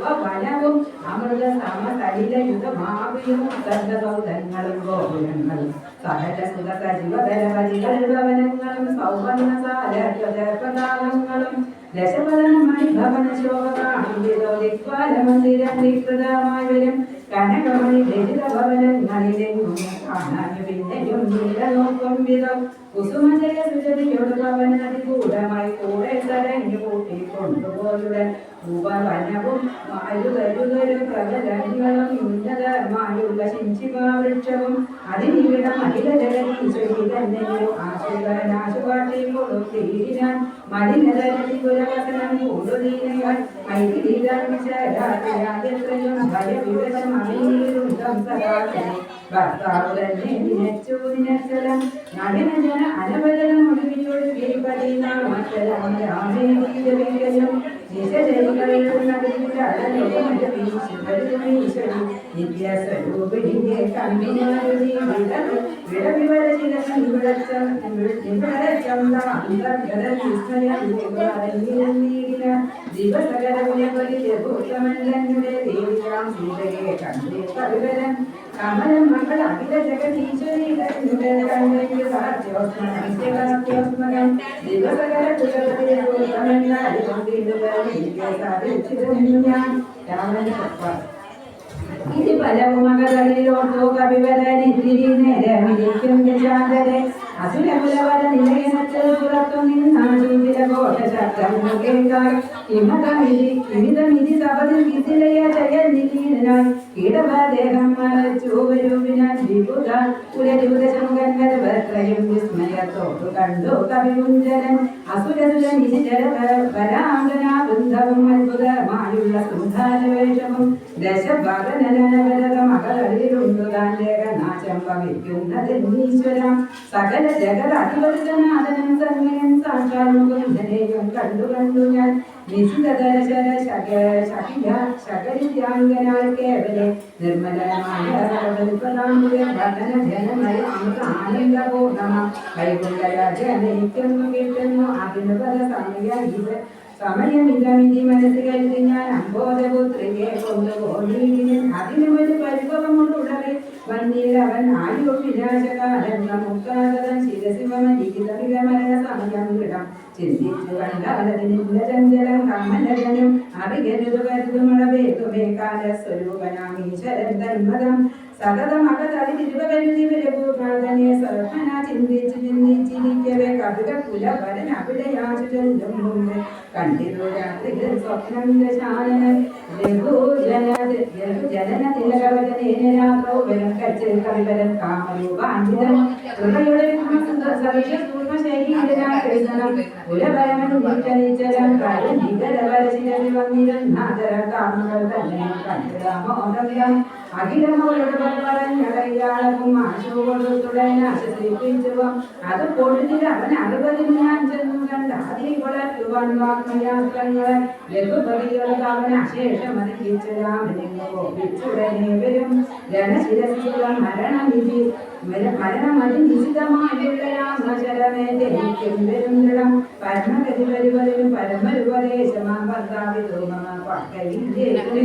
ഉപവനവും അമൃത സമതലില യുഗമാവിയും സർഗസൗധങ്ങളും ഗോപുരങ്ങളും സഹജ സുഖ സജീവ ഭവനങ്ങളും സൗവർണ സാലങ്ങളും ദശപദനമണി ഭവന ശോഭ കാണും ദിക്പാലമന്ദിരം വികൃതമായി വരും കനകമണി ലളിത ഭവനങ്ങളിലെങ്ങും കാണാൻ പിന്നെയും നീലനോക്കും വിധം കുസുമജയ സുജതിയോട് ഭവനതികൂടമായി കൂടെ തടഞ്ഞു കൂട്ടി കൊണ്ടുപോയുടെ ഉപവനവും മായുതരുതൊരു പ്രബലങ്ങളും ഉന്നതമായുള്ള ശിഞ്ചിമാവൃക്ഷവും അതിനിവിടം അഖില ജഗതീശ്വരി തന്നെയോ ആശുകരനാശുപാട്ടി കൊടുത്തിരിക്കാൻ മലിനതരതി പുരവസനം കൊടുതീനകൾ മൈത്രിയും ഭയവിവരം അമീരുണ്ടം സദാസനെ ഭർത്താവ് തന്നെ നിനച്ചു നിനച്ചലം നടന ജന അനവരനം ഒടുവിയൊടുകി പതിനാൾ മറ്റരം രാമേന്ദ്രനും നിത്യസ്വരൂപിണിന്റെ കമ്പിനാരുതി വിടവിവര ചിലം വിളച്ചം വിളച്ചം ദിവസകരമുലപരിഭൂഷമല്ലങ്ങളുടെ ദേവിയാം സീതയെ കണ്ടേ കവിവരം കമലം മകൾ അഖില ജഗതീശ്വരി കണ്ണെങ്കിൽ സാധ്യോസ്മകം ദിവസകര ഇത് പലവും മകളിലോട്ടോ കവിവരനിത്തിരി നേരമിരിക്കും ശാന്തരെ അസുരകുലവര നിലയനത്തിൽ പുറത്തു നിന്നാശൂതിര കോട്ടശക്തം കേൾക്കാർ ഹിമതമിതി ഹിമിതമിതി സപതിൽ വിസിലയ ജയനിലീനായി കീടഭാദേഹം മറച്ചു വരൂപിനാൽ വിപുത കുലരൂതശങ്കരത്രയും വിസ്മയത്തോടു കണ്ടു കവികുഞ്ചരൻ അസുരസുരൻ നിജര പരാങ്കന വൃന്ദവും അത്ഭുതമായുള്ള സുന്ദരവേഷവും ദശഭഗനനവരത മകളിലുണ്ടു താൻ ലേഖനാശം ഭവിക്കുന്നതെന്നീശ്വരം സകല ജഗത് അധിപതിനാഥനും സന്മയൻ സാക്ഷാൽ മുകുന്ദനെയും കണ്ടു കണ്ടു ഞാൻ അമ്പോധപുത്രിയെ കൊണ്ടുപോയി അതിന് ഒരു പരിഭവമുണ്ടുള്ളവർ വന്നിൽ അവൻ ആയോ വിനാശകാലം നമുക്കാതൻ ശിരസിവമലിഖിതമിത മരണ സമയം വിടം ചിന്തിച്ചു കണ്ടാലതിനില്ല ചഞ്ചലം കമലജനും അറികരുതു കരുതുമളവേതുമേ കാല സ്വരൂപനാം ഈശ്വരൻ തന്മതം സതതം കുലവരൻ അവിടെ യാചു ചെല്ലും മുമ്പ് കണ്ടിരു രാത്രികൾ സ്വപ്നം ദശാനൻ ലഘുജന ലഘുജനന തിലകവചനേന രാത്രോ വരം കച്ചിൽ കവിവരൻ കാമരൂപാന്തിതൻ ഹൃദയുടെ സവിശ സൂക്ഷ്മ ശരീരം കുലപരമൻ നിശ്ചലിച്ചരം കാര്യം നികരവരശിരതി വന്നിരൻ നാദര കാമകൾ തന്നെ കണ്ടിടാമോദം അഖിലമോട് പറഞ്ഞടയാളവും ആശുകൊടുത്തുടൻ ആശ്വസിപ്പിച്ചുവം അത് കൊടുത്തിട്ട് അവൻ അറുപതിന് ഞാൻ ചെന്നു കണ്ട ആദ്യം വളർത്തുവാൻ വാക്മയാത്രങ്ങളെ ലഘുപതികൾക്ക് അവൻ അശേഷം അറിയിച്ചു രാമനെങ്ങോ കോപിച്ചുടനെ വരും. രണശിരസുള്ള മരണനിധി മരണമതി നിശ്ചിതമായുള്ള രാമശരമേ ജനിക്കും വരും ദൃഢം പരമഗതി വരുവതിനും പരമരുപദേശമാം ഭർത്താവിതോ മമ പക്കയിൽ ജയിക്കുമേ